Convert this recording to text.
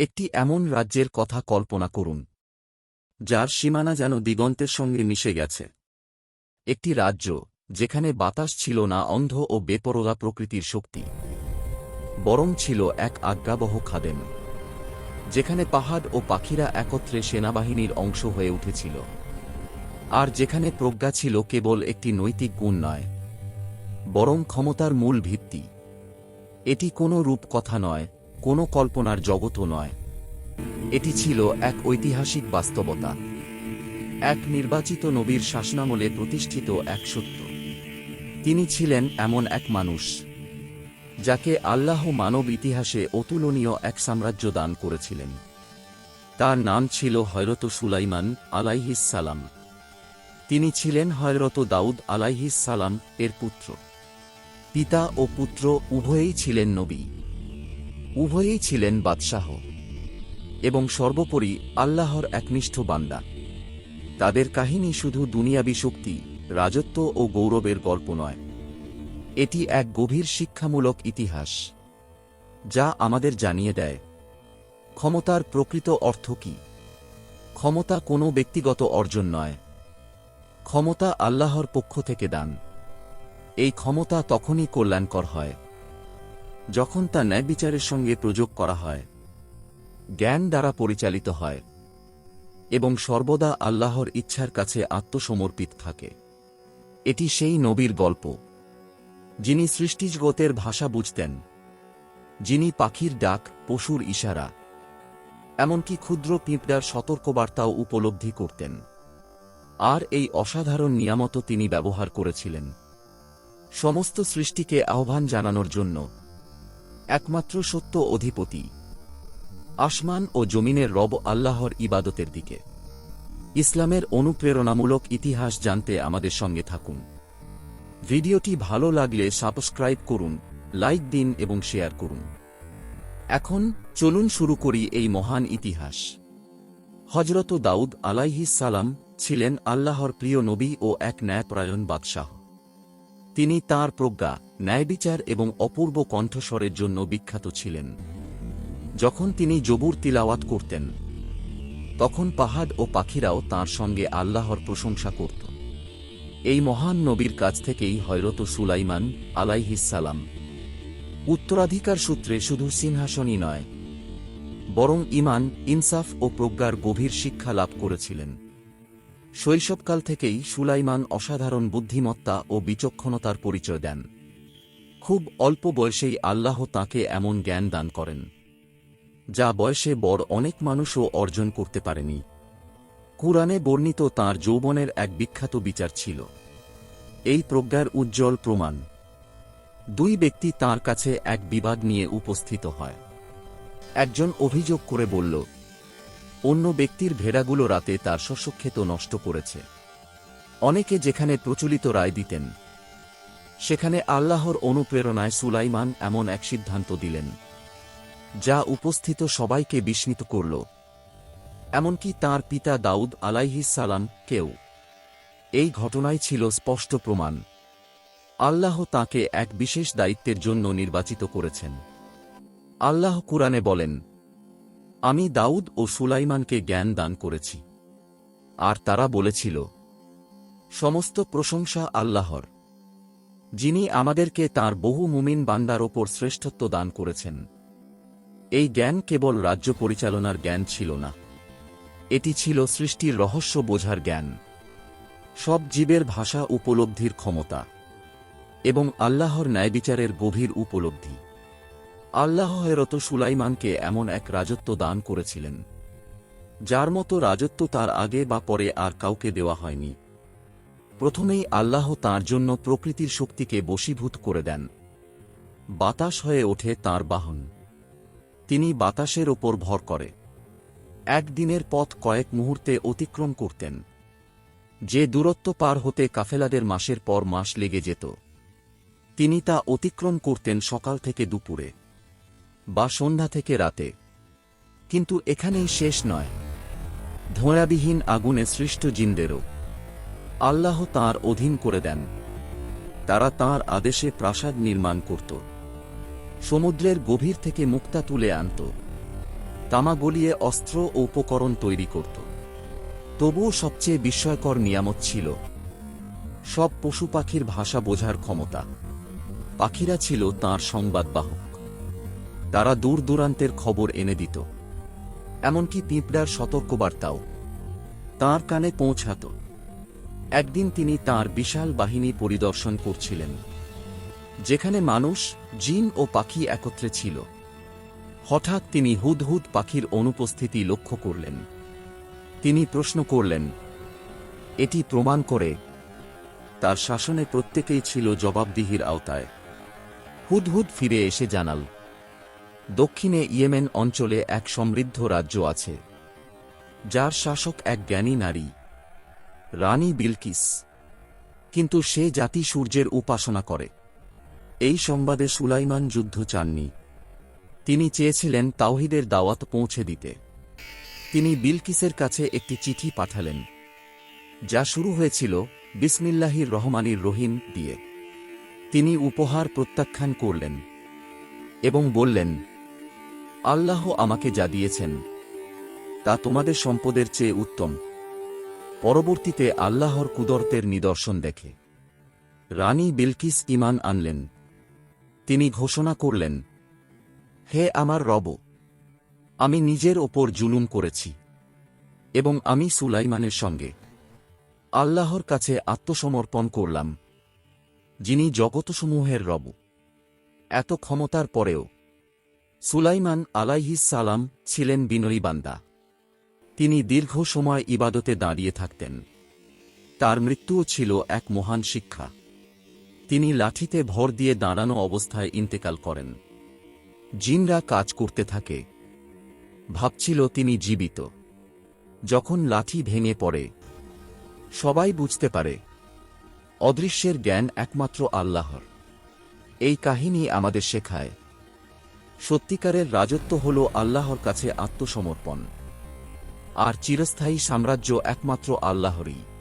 একটি এমন রাজ্যের কথা কল্পনা করুন, যার সীমানা যেন দিগন্তের সঙ্গে মিশে গেছে। একটি রাজ্য যেখানে বাতাস ছিল না অন্ধ ও বেপরোয়া প্রকৃতির শক্তি, বরং ছিল এক আজ্ঞাবহ খাদেম, যেখানে পাহাড় ও পাখিরা একত্রে সেনাবাহিনীর অংশ হয়ে উঠেছিল, আর যেখানে প্রজ্ঞা ছিল কেবল একটি নৈতিক গুণ নয়, বরং ক্ষমতার মূল ভিত্তি। এটি কোনো রূপকথা নয় কোনো কল্পনার জগতও নয়। এটি ছিল এক ঐতিহাসিক বাস্তবতা। এক নির্বাচিত নবীর শাসনামলে প্রতিষ্ঠিত এক সত্য তিনি ছিলেন এমন এক মানুষ, যাকে আল্লাহ মানব ইতিহাসে অতুলনীয় এক সাম্রাজ্য দান করেছিলেন। তার নাম ছিল হয়রত সুলাইমান সালাম। তিনি ছিলেন হয়রত দাউদ সালাম এর পুত্র। পিতা ও পুত্র উভয়েই ছিলেন নবী। উভয়েই ছিলেন বাদশাহ এবং সর্বোপরি আল্লাহর একনিষ্ঠ বান্দা। তাদের কাহিনী শুধু দুনিয়াবি শক্তি, রাজত্ব ও গৌরবের গল্প নয়। এটি এক গভীর শিক্ষামূলক ইতিহাস, যা আমাদের জানিয়ে দেয়, ক্ষমতার প্রকৃত অর্থ কি? ক্ষমতা কোনো ব্যক্তিগত অর্জন নয়। ক্ষমতা আল্লাহর পক্ষ থেকে দান। এই ক্ষমতা তখনই কল্যাণকর হয় যখন তা ন্যায় বিচারের সঙ্গে প্রযোগ করা হয়, জ্ঞান দ্বারা পরিচালিত হয় এবং সর্বদা আল্লাহর ইচ্ছার কাছে আত্মসমর্পিত থাকে। এটি সেই নবীর গল্প, যিনি সৃষ্টিজগতের ভাষা বুঝতেন, যিনি পাখির ডাক, পশুর ইশারা, এমনকি ক্ষুদ্র পিঁপড়ার সতর্কবার্তাও উপলব্ধি করতেন। আর এই অসাধারণ নিয়ামত তিনি ব্যবহার করেছিলেন। সমস্ত সৃষ্টিকে আহ্বান জানানোর জন্য একমাত্র সত্য অধিপতি, আসমান ও জমিনের রব আল্লাহর ইবাদতের দিকে। ইসলামের অনুপ্রেরণামূলক ইতিহাস জানতে আমাদের সঙ্গে থাকুন। ভিডিওটি ভালো লাগলে সাবস্ক্রাইব করুন, লাইক দিন এবং শেয়ার করুন। এখন চলুন শুরু করি এই মহান ইতিহাস। হজরত দাউদ আলাইহিস সালাম ছিলেন আল্লাহর প্রিয় নবী ও এক ন্যায়পরায়ণ বাদশাহ। তিনি তার প্রজ্ঞা, ন্যায়বিচার এবং অপূর্ব কণ্ঠস্বরের জন্য বিখ্যাত ছিলেন। যখন তিনি জবুর তিলাওয়াত করতেন, তখন পাহাড় ও পাখিরাও তার সঙ্গে আল্লাহর প্রশংসা করত। এই মহান নবীর কাছ থেকেই হয়রত সুলাইমান আলাইহিসালাম উত্তরাধিকার সূত্রে শুধু সিংহাসনই নয়, বরং ইমান ইনসাফ ও প্রজ্ঞার গভীর শিক্ষা লাভ করেছিলেন। শৈশবকাল থেকেই সুলাইমান অসাধারণ বুদ্ধিমত্তা ও বিচক্ষণতার পরিচয় দেন। খুব অল্প বয়সেই আল্লাহ তাকে এমন জ্ঞান দান করেন, যা বয়সে বড় অনেক মানুষও অর্জন করতে পারেনি। কুরআনে বর্ণিত তার যৌবনের এক বিখ্যাত বিচার ছিল। এই প্রজ্ঞার উজ্জ্বল প্রমাণ, দুই ব্যক্তি তার কাছে এক বিবাদ নিয়ে উপস্থিত হয়। একজন অভিযোগ করে বলল অন্য ব্যক্তির ভেড়াগুলো রাতে তার শস্যক্ষেত নষ্ট করেছে। অনেকে যেখানে প্রচলিত রায় দিতেন, সেখানে আল্লাহর অনুপ্রেরণায় সুলাইমান এমন এক সিদ্ধান্ত দিলেন, যা উপস্থিত সবাইকে বিস্মিত করল। এমনকি তার পিতা দাউদ সালাম কেউ এই ঘটনাই ছিল স্পষ্ট প্রমাণ। আল্লাহ তাকে এক বিশেষ দায়িত্বের জন্য নির্বাচিত করেছেন। আল্লাহ কুরআনে বলেন আমি দাউদ ও সুলাইমানকে জ্ঞান দান করেছি। আর তারা বলেছিল, সমস্ত প্রশংসা আল্লাহর, যিনি আমাদেরকে তার বহু মুমিন বান্দার ওপর শ্রেষ্ঠত্ব দান করেছেন। এই জ্ঞান কেবল রাজ্য পরিচালনার জ্ঞান ছিল না। এটি ছিল সৃষ্টির রহস্য বোঝার জ্ঞান। সব জীবের ভাষা উপলব্ধির ক্ষমতা এবং আল্লাহর ন্যায়বিচারের গভীর উপলব্ধি। আল্লাহ হেরত সুলাইমানকে এমন এক রাজত্ব দান করেছিলেন, যার মতো রাজত্ব তার আগে বা পরে আর কাউকে দেওয়া হয়নি। প্রথমেই আল্লাহ তার জন্য প্রকৃতির শক্তিকে বশীভূত করে দেন। বাতাস হয়ে ওঠে তার বাহন। তিনি বাতাসের ওপর ভর করে। একদিনের পথ কয়েক মুহূর্তে অতিক্রম করতেন। যে দূরত্ব পার হতে কাফেলাদের মাসের পর মাস লেগে যেত। তিনি তা অতিক্রম করতেন সকাল থেকে দুপুরে। বা সন্ধ্যা থেকে রাতে। কিন্তু এখানেই শেষ নয়। ধোঁয়াবিহীন আগুনে সৃষ্ট জিনদেরও। আল্লাহ তার অধীন করে দেন। তারা তার আদেশে প্রাসাদ নির্মাণ করত। সমুদ্রের গভীর থেকে মুক্তা তুলে আনত। তামা গলিয়ে অস্ত্র ও উপকরণ তৈরি করত। তবুও সবচেয়ে বিস্ময়কর নিয়ামত ছিল। সব পশু পাখির ভাষা বোঝার ক্ষমতা। পাখিরা ছিল তাঁর সংবাদবাহক। তারা দূর দূরান্তের খবর এনে দিত। এমনকি পিঁপড়ার সতর্কবার্তাও তাঁর কানে পৌঁছাত। একদিন তিনি তার বিশাল বাহিনী পরিদর্শন করছিলেন, যেখানে মানুষ, জিন ও পাখি একত্রে ছিল। হঠাৎ তিনি হুদহুদ পাখির অনুপস্থিতি লক্ষ্য করলেন। তিনি প্রশ্ন করলেন, এটি প্রমাণ করে তার শাসনে প্রত্যেকেই ছিল জবাবদিহির আওতায়। হুদহুদ ফিরে এসে জানাল দক্ষিণে ইয়েমেন অঞ্চলে এক সমৃদ্ধ রাজ্য আছে, যার শাসক এক জ্ঞানী নারী, রানী বিলকিস। কিন্তু সে জাতি সূর্যের উপাসনা করে। এই সংবাদে সুলাইমান যুদ্ধ চাননি। তিনি চেয়েছিলেন তাওহিদের দাওয়াত পৌঁছে দিতে। তিনি বিলকিসের কাছে একটি চিঠি পাঠালেন, যা শুরু হয়েছিল বিসমিল্লাহির রহমানির রহিম দিয়ে। তিনি উপহার প্রত্যাখ্যান করলেন এবং বললেন আল্লাহ আমাকে যা দিয়েছেন, তা তোমাদের সম্পদের চেয়ে উত্তম। পরবর্তীতে আল্লাহর কুদরতের নিদর্শন দেখে। রানী বিলকিস ইমান আনলেন। তিনি ঘোষণা করলেন, হে আমার রব, আমি নিজের ওপর জুলুম করেছি এবং আমি সুলাইমানের সঙ্গে আল্লাহর কাছে আত্মসমর্পণ করলাম, যিনি জগতসমূহের রব। এত ক্ষমতার পরেও সুলাইমান আলাইহিস সালাম ছিলেন বিনয়ী বান্দা। তিনি দীর্ঘ সময় ইবাদতে দাঁড়িয়ে থাকতেন। তার মৃত্যুও ছিল এক মহান শিক্ষা। তিনি লাঠিতে ভর দিয়ে দাঁড়ানো অবস্থায় ইন্তেকাল করেন। জিনরা কাজ করতে থাকে। ভাবছিল তিনি জীবিত। যখন লাঠি ভেঙে পড়ে, সবাই বুঝতে পারে, অদৃশ্যের জ্ঞান একমাত্র আল্লাহর। এই কাহিনী আমাদের শেখায়। সত্যিকারের রাজত্ব হল আল্লাহর কাছে আত্মসমর্পণ। আর চিরস্থায়ী সাম্রাজ্য একমাত্র আল্লাহরই।